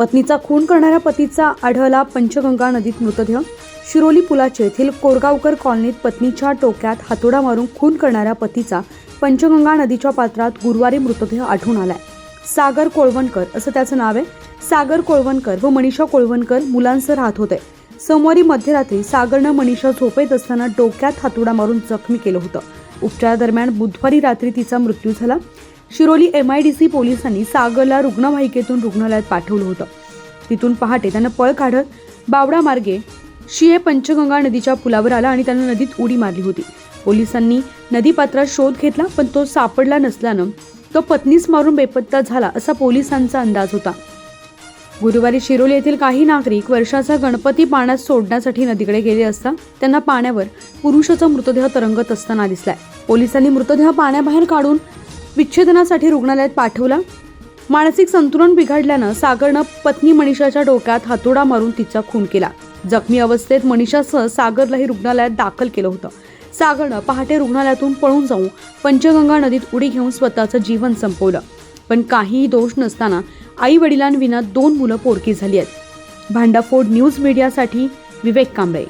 पत्नीचा खून करणाऱ्या पतीचा आढळला पंचगंगा नदीत मृतदेह. शिरोली पुलाचे येथील कोरगावकर कॉलनीत पत्नीच्या डोक्यात हातोडा मारून खून करणाऱ्या पतीचा पंचगंगा नदीच्या पात्रात गुरुवारी मृतदेह आढळून आलाय. सागर कोळवणकर असं त्याचं नाव आहे. सागर कोळवणकर व मनीषा कोळवणकर मुलांसह राहत होते. सोमवारी मध्यरात्री सागरनं मनीषा झोपेत असताना डोक्यात हातोडा मारून जखमी केलं होतं. उपचारादरम्यान बुधवारी रात्री तिचा मृत्यू झाला. Shiroli M I D C पोलिसांनी सागरला रुग्णवाहिकेतून रुग्णालयात पाठवलं होतं. तिथून पहाटे त्यानं पळ काढत बावडा मार्गे शिये पंचगंगा नदीच्या पुलावर आला आणि त्यानं नदीत उडी मारली होती. पोलिसांनी नदीपात्रात शोध घेतला पण तो सापडला नसल्यानं तो पत्नीस मारून बेपत्ता झाला असा पोलिसांचा अंदाज होता. गुरुवारी शिरोली येथील काही नागरिक वर्षाचा गणपती पाण्यात सोडण्यासाठी नदीकडे गेले असता त्यांना पाण्यावर पुरुषाचा मृतदेह तरंगत असताना दिसलाय. पोलिसांनी मृतदेह पाण्याबाहेर काढून विच्छेदनासाठी रुग्णालयात पाठवला. मानसिक संतुलन बिघडल्यानं सागरनं पत्नी मनीषाच्या डोक्यात हातोडा मारून तिचा खून केला. जखमी अवस्थेत मनीषासह सागरलाही रुग्णालयात दाखल केलं होतं. सागरनं पहाटे रुग्णालयातून पळून जाऊन पंचगंगा नदीत उडी घेऊन स्वतःचं जीवन संपवलं. पण काहीही दोष नसताना आई वडिलांविना दोन मुलं पोरकी झाली आहेत. भांडाफोड न्यूज मीडियासाठी विवेक कांबळे.